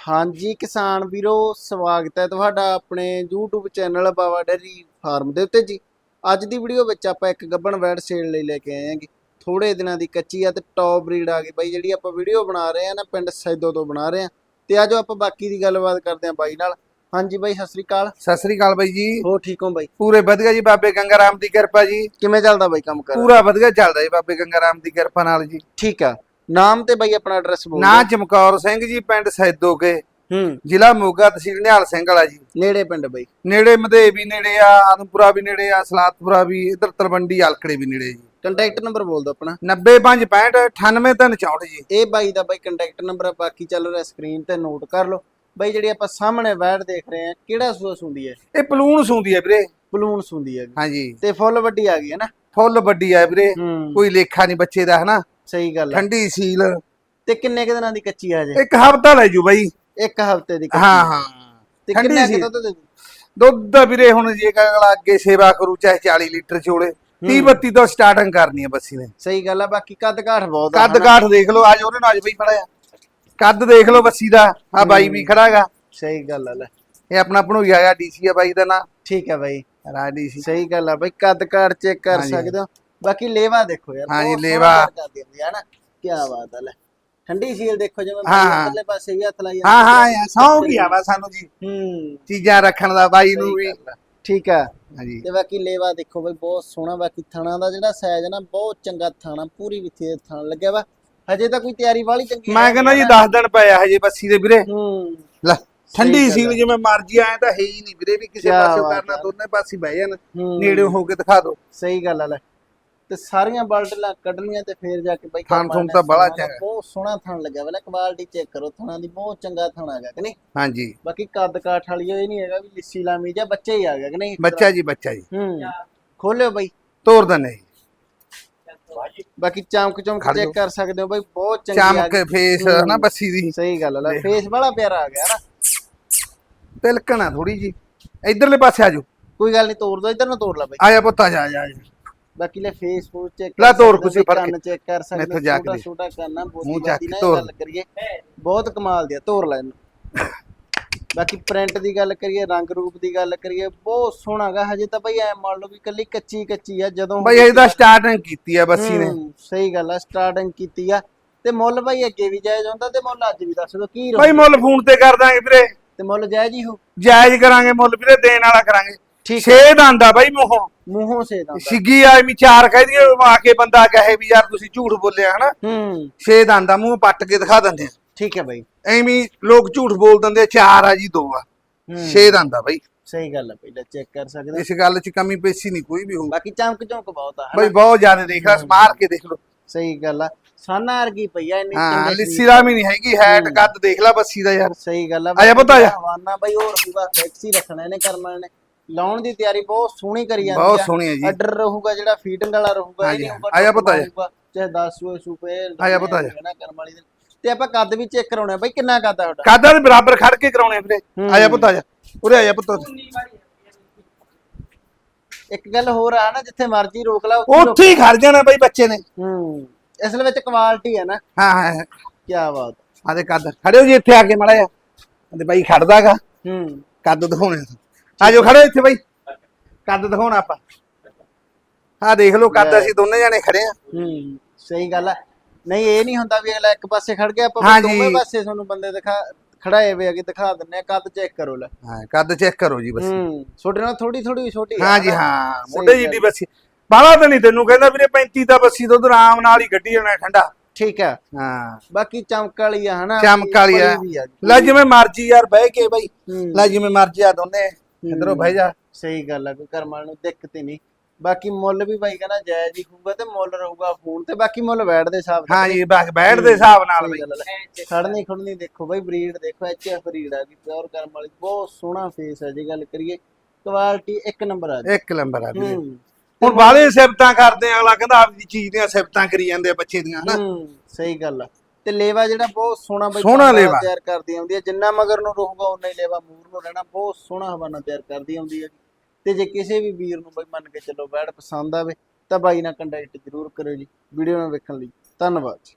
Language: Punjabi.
ਹਾਂਜੀ ਕਿਸਾਨ ਵੀਰੋ ਸਵਾਗਤ ਹੈ ਤੁਹਾਡਾ ਆਪਣੇ YouTube channel Bawa dairy farm ਦੇ ਉੱਤੇ ਜੀ। ਅੱਜ ਦੀ ਵੀਡੀਓ ਵਿੱਚ ਆਪਾਂ ਇੱਕ ਗੱਬਣ ਵੈੜ ਸੇਲ ਲਈ ਲੈ ਕੇ ਆਏ ਹਾਂਗੇ ਥੋੜੇ ਦਿਨਾਂ ਦੀ ਕੱਚੀ ਆ ਤੇ ਟੌਪ ਬਰੀਡ ਆ ਗਈ ਬਾਈ ਜਿਹੜੀ ਆਪਾਂ ਵੀਡੀਓ ਬਣਾ ਰਹੇ ਆ ਨਾ ਪਿੰਡ ਸੈਦੋ ਤੋਂ ਬਣਾ ਰਹੇ ਆ ਤੇ ਆਜੋ ਆਪਾਂ ਬਾਕੀ ਦੀ ਗੱਲਬਾਤ ਕਰਦੇ ਆ ਬਾਈ ਨਾਲ। ਹਾਂਜੀ ਬਾਈ ਸਤਿ ਸ੍ਰੀ ਅਕਾਲ। ਸਤਿ ਸ੍ਰੀ ਅਕਾਲ ਬਾਈ ਜੀ। ਹੋ ਠੀਕ ਹੋ ਬਾਈ? ਪੂਰੇ ਵਧੀਆ ਜੀ ਬਾਬੇ ਗੰਗਾ ਰਾਮ ਦੀ ਕਿਰਪਾ ਜੀ। ਕਿਵੇਂ ਚੱਲਦਾ ਬਾਈ ਕੰਮ ਕਰ? ਪੂਰਾ ਵਧੀਆ ਚੱਲਦਾ ਜੀ ਬਾਬੇ ਗੰਗਾ ਰਾਮ ਦੀ ਕਿਰਪਾ ਨਾਲ ਜੀ। ਠੀਕ ਆ। ਨਾਮ ਤੇ ਬਾਈ ਆਪਣਾ ਐਡਰੈਸ ਬੋਲ ਨਾਂ ਚਮਕੌਰ ਸਿੰਘ ਜੀ ਪਿੰਡ ਸੈਦੋਕੇ। ਹੂੰ। ਜ਼ਿਲ੍ਹਾ ਮੋਗਾ ਤਹਿਸੀਲ ਨਿਹਾਲ ਸਿੰਘ ਵਾਲਾ ਜੀ। ਨੇੜੇ ਪਿੰਡ ਬਾਈ। ਨੇੜੇ ਮਧੇ ਵੀ ਨੇੜੇ ਆ ਆਦਮਪੁਰਾ ਵੀ ਨੇੜੇ ਆ ਸਲਾਤਪੁਰਾ ਵੀ ਇਧਰ ਤਲਵੰਡੀ ਆਲਕੜੇ ਵੀ ਨੇੜੇ ਜੀ। ਕੰਟੈਕਟ ਨੰਬਰ ਬੋਲ ਦਿਓ ਆਪਣਾ। 90565 98364 ਜੀ। ਇਹ ਬਾਈ ਦਾ ਬਾਈ ਕੰਟੈਕਟ ਨੰਬਰ ਆ ਬਾਕੀ ਚੱਲ ਰਿਹਾ ਸਕਰੀਨ ਤੇ ਨੋਟ ਕਰ ਲਓ। ਬਾਈ ਜਿਹੜੀ ਆਪਾਂ ਸਾਹਮਣੇ ਵੈੜ ਦੇਖ ਰਹੇ ਆ ਕਿਹੜਾ ਸੂਆ ਸੁੰਦੀ ਹੈ? ਇਹ ਪਲੂਣ ਸੂੰਦੀ ਹੈ ਵੀਰੇ। ਬਲੂਨ ਸੁੰਦੀ ਹੈ। ਹਾਂਜੀ। ਤੇ ਫੁੱਲ ਵੱਡੀ ਆ ਗਈ ਹੈ ਨਾ? ਫੁੱਲ ਵੱਡੀ ਆ ਵੀਰੇ। ਹੂੰ। ਕੋਈ ਲੇਖਾ ਨਹੀਂ ਬੱਚੇ ਦਾ ਹਨਾ? ਸਹੀ ਗੱਲ ਹੈ ਠੰਡੀ ਸੀਲ। ਤੇ ਕਿੰਨੇ ਕੁ ਦਿਨਾਂ ਦੀ ਕੱਚੀ ਆ ਜੇ? ਇੱਕ ਹਫਤਾ ਲੈ ਜੂ ਬਾਈ। ਇੱਕ ਹਫ਼ਤੇ ਦੀ ਕੱਚੀ। ਹਾਂ ਹਾਂ। ਤੇ ਠੰਡੀ ਕਿੰਨਾ ਸੀ। ਕੁ ਦੁੱਧ ਦੇ? ਦੁੱਧ ਦਾ ਵੀਰੇ ਹੁਣ ਜੇ ਅਗਲਾ ਅੱਗੇ ਸੇਵਾ ਕਰੂ ਚਾਹੇ 40 ਲੀਟਰ ਚੋਲੇ 30 32 ਤੋਂ ਸਟਾਰਟਿੰਗ ਕਰਨੀ ਹੈ ਬੱਸੀ ਨੇ। ਸਹੀ ਗੱਲ ਆ ਬਾਕੀ ਕੱਦ ਕਾਠ ਬਹੁਤ ਆ ਕੱਦ ਹਨਾ? ਕਾਠ ਦੇਖ ਲਓ ਅੱਜ ਉਹਨੇ ਨਾਲ ਬਈ ਖੜਾ ਆ। ਕੱਦ ਦੇਖ ਲਓ ਬੱਸੀ ਦਾ ਆ ਬਾਈ ਵੀ ਖੜਾਗਾ। ਸਹੀ ਗੱਲ ਆ ਲੈ। ਇਹ ਆਪਣਾ ਭਣੋਈਆ ਆ ਡੀਸੀ ਆ ਬਾਈ ਦਾ ਨਾਂ। ਠੀਕ ਹੈ ਬਾਈ। ਰਾਜ ਡੀਸੀ। ਸਹੀ ਗੱਲ ਆ ਬਾਈ ਕੱਦ ਕਾਠ ਚੈੱਕ ਕਰ ਹਾਂਜੀ। ਸਕਦੇ ਹੋ। ਬਾਕੀ ਲੇਵਾ ਦੇਖੋ ਯਾਰ ਬਹੁਤ ਸੋਹਣਾ ਲੇਵਾ। ਹੈ ਨਾ ਕੀ ਬਾਤ ਆ ਲੈ। ਠੰਡੀ ਸੀਲ ਦੇਖੋ ਜਿਵੇਂ ਹਾਂ, ਬਾਈ ਹਾਂ। ਅੰਦਰਲੇ ਪਾਸੇ ਵੀ ਹੱਥ ਲਾਈ ਹਾਂ ਹਾਂ ਯਾਰ ਸੌਂ ਗਿਆ ਵਾ ਸਾਨੂੰ ਜੀ। ਹੂੰ। ਚੀਜ਼ਾਂ ਰੱਖਣ ਦਾ ਬਾਈ ਨੂੰ ਵੀ। ਠੀਕ ਆ। ਹਾਂਜੀ। ਤੇ ਬਾਕੀ ਲੇਵਾ ਦੇਖੋ ਬਈ ਬਹੁਤ ਸੋਹਣਾ ਬਾਕੀ ਥਣਾ ਦਾ ਜਿਹੜਾ ਸਾਈਜ਼ ਹੈ ਨਾ ਬਹੁਤ ਚੰਗਾ ਥਾਣਾ ਪੂਰੀ ਵਿੱਥੀ ਦੇ ਥਣ ਲੱਗਿਆ ਵਾ। ਹਜੇ ਤਾਂ ਕੋਈ ਤਿਆਰੀ ਵਾਲੀ ਚੰਗੀ ਮੈਂ ਕਹਿੰਦਾ ਜੀ ਨੀ ਨਾ। 10 ਦਿਨ ਪਏ ਆ ਹਜੇ ਬੱਸੀ ਦੇ ਵੀਰੇ। ਹੂੰ। ਲੈ ਠੰਡੀ ਗੱਲ ਸੀਲ ਜਿਵੇਂ ਮਰਜ਼ੀ ਆਏ ਤਾਂ ਹੈ ਹੀ ਨਹੀਂ ਵੀਰੇ ਵੀ ਕਿਸੇ ਕਿਆ ਪਾਸੇ ਬਾਤ ਕਰਨਾ ਆ। ਦੋਨੇ ਪਾਸੇ ਬਹਿ ਜਾਣ। ਹੂੰ। ਨੇੜੇ ਹੋ ਕੇ ਦਿਖਾ ਦਿਓ। ਸਹੀ ਗੱਲ ਆ ਲੈ। ਤੇ ਸਾਰੀਆਂ ਬਲਟਲਾਂ ਕੱਢਣੀਆਂ ਤੇ ਫੇਰ ਜਾ ਕੇ ਬਈ ਥਣ ਥੁਣ ਤਾਂ ਬੜਾ ਚੰਗਾ। ਬਹੁਤ ਸੋਹਣਾ ਥਣ ਲੱਗਿਆ ਵਾ ਲੈ ਕੁਆਲਿਟੀ ਚੈੱਕ ਕਰੋ ਥਣਾ ਦੀ ਬਹੁਤ ਚੰਗਾ ਥਣ ਹੈਗਾ ਕਿ ਨਹੀਂ ਹਾਂਜੀ ਬਾਕੀ ਕੱਦ ਕਾਠ ਵਾਲੀ ਇਹ ਨਹੀਂ ਹੈਗਾ ਵੀ ਲਿੱਸੀ ਲਾਮੀ ਜਾਂ ਬੱਚੇ ਹੀ ਆ ਗਿਆ ਕਿ ਨਹੀਂ ਬੱਚਾ ਜੀ ਬੱਚਾ ਜੀ ਹੂੰ ਖੋਲਿਓ ਬਈ ਤੋਰ ਦਨੇ ਬਾਕੀ ਚਮਕ ਚਮਕ ਖੜ ਚੈੱਕ ਜਾਓ। ਕਰ ਸਕਦੇ ਹੋ ਬਈ ਬਹੁਤ ਚੰਗੀ ਆ ਚਮਕ ਗਈ। ਫੇਸ ਹੂੰ। ਨਾ ਬੱਸੀ ਦੀ ਸਹੀ ਗੱਲ ਆ ਲੈ। ਫੇਸ ਬੜਾ ਪਿਆਰਾ ਆ ਗਿਆ ਨਾ ਤਿਲਕਣਾ ਥੋੜੀ ਜੀ ਇਧਰਲੇ ਪਾਸੇ ਆਜੋ ਕੋਈ ਗੱਲ ਨਹੀਂ ਤੋੜ ਦੋ ਇਧਰ ਨੂੰ ਤੋੜ ਲਾ ਬਈ ਆਇਆ ਪੁੱਤ ਆ ਜਾ ਆ ਜਾ ਆ ਜਾ। ਬਾਕੀ ਲੈ ਫੇਸ ਫੂਸ ਚੈੱਕ ਲੈ ਤੋੜ ਕੁਛ ਫੜ ਕੇ। ਚੈੱਕ ਕਰ ਸਕਦੇ ਇੱਥੋਂ ਜਾ ਕੇ ਛੋਟਾ ਕਰਨਾ ਬਾਦੀ ਕੇ ਨਾਲ। ਗੱਲ ਕਰੀਏ। ਬਹੁਤ ਕਮਾਲ ਦੀ ਆ ਤੋੜ ਲੈ ਇਹਨੂੰ। ਬਾਕੀ ਪ੍ਰਿੰਟ ਦੀ ਗੱਲ ਕਰੀਏ ਰੰਗ ਰੂਪ ਦੀ ਗੱਲ ਕਰੀਏ ਬਹੁਤ ਸੋਹਣਾ ਹੈਗਾ ਹਜੇ ਤਾਂ ਬਈ ਐ ਮੰਨ ਲਓ ਵੀ ਕੱਲੀ ਕੱਚੀ ਕੱਚੀ ਆ ਜਦੋਂ ਬਈ ਇਹਦਾ ਸਟਾਰਟਿੰਗ ਕੀਤੀ ਆ ਬੱਸੀ ਨੇ ਸਹੀ ਗੱਲ ਆ ਸਟਾਰਟਿੰਗ ਕੀਤੀ ਆ। ਤੇ ਮੁੱਲ ਬਈ ਅੱਗੇ ਵੀ ਜਾਇਜ਼ ਹੁੰਦਾ ਤੇ ਮੁੱਲ ਅੱਜ ਵੀ ਦੱਸ ਦਿਓ ਕੀ ਬਈ ਰਹੂ ਮੁੱਲ ਫੋਨ ਤੇ ਕਰ ਦਾਂਗੇ ਵੀਰੇ। ਤੇ ਮੁੱਲ ਜਾਇਜ਼ ਹੀ ਹੋ ਜਾਇਜ਼ ਕਰਾਂਗੇ ਮੁੱਲ ਵੀਰੇ ਦੇਣ ਵਾਲਾ ਕਰਾਂਗੇ। ਠੀਕ ਛੇ ਦੰਦਾ ਬਈ ਮੋਹ। ਮੂੰਹੋਂ ਸੇ ਦਾ ਸਿੱਗੀ ਆਈ ਚਾਰ ਕਹਿ ਦਈਏ ਆ ਕੇ ਬੰਦਾ ਕਹੇ ਵੀ ਯਾਰ ਤੁਸੀਂ ਝੂਠ ਬੋਲਿਆ ਹਨਾ? ਹੂੰ। ਛੇ ਦੰਦਾ ਮੂੰਹ ਪੱਟ ਕੇ ਦਿਖਾ ਦਿੰਦੇ ਆ। ਠੀਕ ਹੈ ਬਈ। ਐਵੇਂ ਹੀ ਲੋਕ ਝੂਠ ਬੋਲ ਦਿੰਦੇ ਆ, ਚਾਰ ਆ ਜੀ ਦੋ ਆ। ਹੂੰ। ਛੇ ਦੰਦਾ ਬਈ। ਸਹੀ ਗੱਲ ਆ ਪਹਿਲਾਂ ਚੈੱਕ ਕਰ ਸਕਦੇ ਹੋ। ਇਸ ਗੱਲ 'ਚ ਕਮੀ ਪੇਸ਼ੀ ਨਹੀਂ ਕੋਈ ਵੀ ਹੋਊ। ਬਾਕੀ ਚਮਕ ਚਮਕ ਬਹੁਤ ਆ ਹਨਾ? ਬਈ ਬਹੁਤ ਜ਼ਿਆਦਾ ਦੇਖ ਲੈ ਮਾਰ ਕੇ ਦੇਖ ਲਓ। ਸਹੀ ਗੱਲ ਆ। ਸਾਨਾ ਵਰਗੀ ਪਈ ਆ ਇੰਨੀ ਹਾਂ ਚੰਗੇ ਲਿੱਸੀ ਦਾ ਵੀ ਨਹੀਂ ਹੈਗੀ ਹੈਟ ਹੂੰ। ਕੱਦ ਦੇਖ ਲੈ ਬੱਸੀ ਦਾ ਯਾਰ। ਸਹੀ ਗੱਲ ਆ ਆ ਜਾ ਪੁੱਤ, ਆ ਜਾ। ਹਵਾਨਾ ਬਈ ਹੋਰ ਹੋਊਗਾ ਫਿਕਸ ਹੀ ਰੱਖਣਾ ਇਹਨੇ ਕਰਮਾਂ ਨੇ ਲਾਉਣ ਦੀ ਤਿਆਰੀ ਬਹੁਤ ਸੋਹਣੀ ਕਰੀ ਜਾਂਦੀ ਬਹੁਤ ਆ। ਸੋਹਣੀ ਹੈ ਜੀ। ਆਰਡਰ ਰਹੂਗਾ ਜਿਹੜਾ ਫੀਟਿੰਗ ਵਾਲਾ ਰਹੂਗਾ ਇਹ ਹਾਂਜੀ, ਨਹੀਂ ਹੋਊਗਾ ਆ ਜਾ ਪੁੱਤ, ਆ ਜਾ। ਹੋਊਗਾ, ਚਾਹੇ 10 ਸੂਏ ਸੂਪੇ ਆ ਜਾ ਪੁੱਤ, ਆ ਜਾ। ਕਰਮ ਵਾਲੀ ਦੇ। ਤੇ ਆਪਾਂ ਕੱਦ ਵੀ ਚੈੱਕ ਕਰਾਉਣਾ ਬਈ ਕਿੰਨਾ ਕੱਦ ਆ ਤੁਹਾਡਾ? ਕਾਦਾ ਦੇ ਬਰਾਬਰ ਖੜ ਕੇ ਕਰਾਉਣੇ ਆ ਵੀਰੇ। ਹੂੰ। ਆਇਆ ਪੁੱਤ ਆਜਾ ਉਰੇ ਆਇਆ ਪੁੱਤ। ਇੱਕ ਗੱਲ ਹੋਰ ਆ ਨਾ ਜਿੱਥੇ ਮਰਜ਼ੀ ਰੋਕ ਲਾ ਉੱਥੇ ਹੀ ਖੜ ਜਾਣਾ ਬਈ ਬੱਚੇ ਨੇ। ਹੂੰ। ਅਸਲ ਵਿੱਚ ਕੁਆਲਿਟੀ ਹੈ ਨਾ। ਹਾਂ ਹਾਂ ਕੀ ਬਾਤ ਆਦੇ ਕੱਦ। ਖੜਿਓ ਜੀ ਇੱਥੇ ਆ ਕੇ ਮੜਾ ਜਾ ਤੇ ਬਾਈ ਖੜਦਾਗਾ। ਹੂੰ। ਕੱਦ ਦਿਖਾਉਣੇ ਆਜੋ ਖੜੋ ਇੱਥੇ ਬਾਈ। ਕੱਦ ਦਿਖਾਉਣਾ ਆਪਾਂ। ਆ ਦੇਖ ਲਓ ਕੱਦ ਅਸੀਂ ਦੋਨੇ ਜਾਣੇ ਖੜੇ ਆ। ਹੂੰ ਸਹੀ ਗੱਲ ਆ। ਨਹੀਂ ਇਹ ਨਹੀਂ ਹੁੰਦਾ ਵੀ ਅਗਲਾ ਇੱਕ ਪਾਸੇ ਖੜ ਗਿਆ ਆਪਾਂ ਹਾਂਜੀ। ਦੋਵੇਂ ਪਾਸੇ ਤੁਹਾਨੂੰ ਬੰਦੇ ਦਿਖਾ ਖੜਾਏ ਵੇ ਅਗੇ ਦਿਖਾ ਦਿੰਨੇ ਆ ਕੱਦ ਚੈੱਕ ਕਰੋ ਲੈ। ਹਾਂ ਕੱਦ ਚੈੱਕ ਕਰੋ ਜੀ ਬਸ। ਹੂੰ ਛੋਟੇ ਨਾਲ ਥੋੜੀ ਥੋੜੀ ਛੋਟੀ ਆ ਹਾਂ ਜੀ। ਹਾਂ ਸਹੀ ਮੋਢੇ ਗੱਲ। ਜਿੱਡੀ ਬੱਸੀ। ਬਾਹਲਾ ਤਾਂ ਨਹੀਂ ਤੈਨੂੰ ਕਹਿੰਦਾ ਵੀਰੇ 35 ਤਾਂ ਬੱਸੀ ਦੁੱਧ ਆਰਾਮ ਨਾਲ ਹੀ ਗੱਡੀ ਜਾਣਾ ਠੰਡਾ। ਠੀਕ ਆ। ਹਾਂ। ਬਾਕੀ ਚਮਕ ਵਾਲੀ ਆ ਹਨਾ ਚਮਕ ਵਾਲੀ ਆ। ਵੀ ਆ। ਲੈ ਜਿਵੇਂ ਮਰਜ਼ੀ ਯਾਰ ਬਹਿ ਕੇ ਬਾਈ। ਹੂੰ, ਲੈ ਜਿਵੇਂ ਮਰਜ਼ੀ ਆ ਦੋਨੇ। ਇਧਰੋਂ ਬਹਿ ਜਾ। ਸਹੀ ਗੱਲ ਆ ਕੋਈ ਕਰਮਾਂ ਨੂੰ ਦਿੱਕਤ ਹੀ ਨਹੀਂ। ਬਾਕੀ ਮੁੱਲ ਵੀ ਬਾਈ ਕਹਿੰਦਾ ਜਾਇਜ਼ ਹੀ ਹੋਊਗਾ ਤੇ ਮੁੱਲ ਰਹੂਗਾ ਫੋਨ ਤੇ ਬਾਕੀ ਮੁੱਲ ਬੈਠ ਦੇ ਹਿਸਾਬ ਨਾਲ। ਹਾਂ ਜੀ ਬਸ ਬੈਠ ਦੇ ਹਿਸਾਬ ਨਾਲ ਬਈ। ਖੜਨੀ ਖੜਨੀ ਦੇਖੋ ਬਾਈ ਬਰੀਡ ਦੇਖੋ ਐਚ ਐਫ ਬਰੀਡ ਆ ਗਈ ਪਿਓਰ ਕਰਮ ਵਾਲੀ ਬਹੁਤ ਸੋਹਣਾ ਫੇਸ ਹੈ ਜੇ ਗੱਲ ਕਰੀਏ। ਕੁਆਲਿਟੀ ਇੱਕ ਨੰਬਰ ਆ ਜੀ। ਇੱਕ ਨੰਬਰ ਆ ਹੂੰ। ਹੁਣ ਬਾਹਲੇ ਸਿਫਤਾਂ ਕਰਦੇ ਆ ਅਗਲਾ ਕਹਿੰਦਾ ਆਪਦੀ ਚੀਜ਼ ਦੀਆਂ ਸਿਫਤਾਂ ਕਰੀ ਜਾਂਦੇ ਆ ਬੱਚੇ ਦੀਆਂ ਹਨਾ। ਸਹੀ ਗੱਲ ਆ। ਤੇ ਲੇਵਾ ਜਿਹੜਾ ਬਹੁਤ ਸੋਹਣਾ ਬਈ ਸੋਹਣਾ ਲੇਵਾ। ਤਿਆਰ ਕਰਦੀ ਆਉਂਦੀ ਹੈ। ਜਿੰਨਾ ਮਗਰ ਨੂੰ ਰਹੂਗਾ ਉਨਾ ਹੀ ਲੇਵਾ ਮੂਰ ਨੂੰ ਰਹਿਣਾ। ਬਹੁਤ ਸੋਹਣਾ ਹਵਾਨਾ ਤਿਆਰ ਕਰਦੀ ਆਉਂਦੀ ਹੈ। ਤੇ ਜੇ ਕਿਸੇ ਵੀ ਵੀਰ ਨੂੰ ਬਈ ਮੰਨ ਕੇ ਚੱਲੋ ਬੈਡ ਪਸੰਦ ਆਵੇ ਤਾਂ ਬਾਈ ਨਾਲ ਕੰਟੈਕਟ ਜ਼ਰੂਰ ਕਰਿਓ ਜੀ। ਵੀਡੀਓ ਨੂੰ ਵੇਖਣ ਲਈ ਧੰਨਵਾਦ ਜੀ।